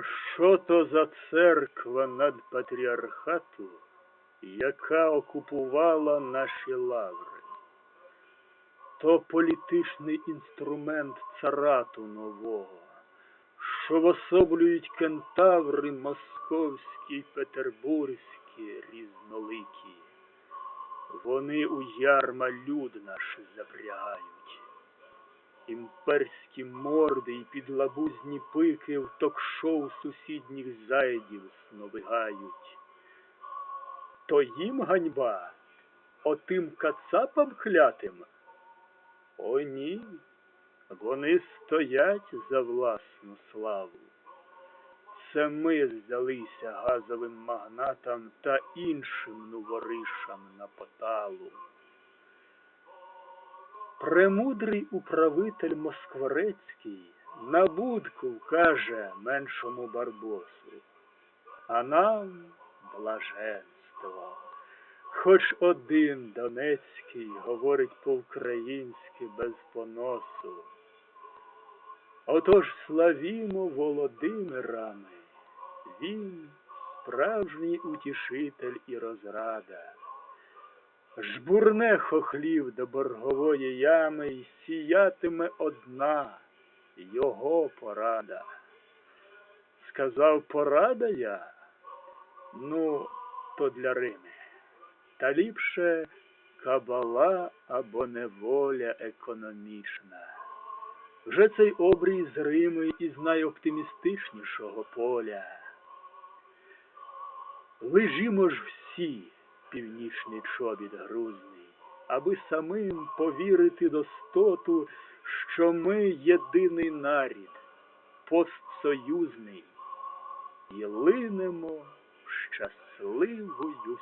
Що то за церква над патріархату, яка окупувала наші лаври? То політичний інструмент царату нового, що вособлюють кентаври московські петербурзькі різноликі. Вони у ярма люд наш запрягають. Імперські морди й підлабузні пики в ток-шоу сусідніх зайдів сновигають. То їм ганьба, отим кацапам клятим? О ні, вони стоять за власну славу. Це ми здалися газовим магнатам та іншим новоришам на поталу. Премудрий управитель Москворецький на будку каже меншому барбосу, а нам блаженство. Хоч один Донецький говорить по-українськи без поносу. Отож славімо Володимирами, він справжній утішитель і розрада. Жбурне хохлів до боргової ями й сіятиме одна його порада. Сказав порада я, ну, то для Рими. Та ліпше кабала або неволя економічна. Вже цей обрій з Рими із найоптимістичнішого поля. Лежімо ж всі, північний чобіт грузний, аби самим повірити достоту, що ми єдиний нарід, постсоюзний, і линемо щасливою.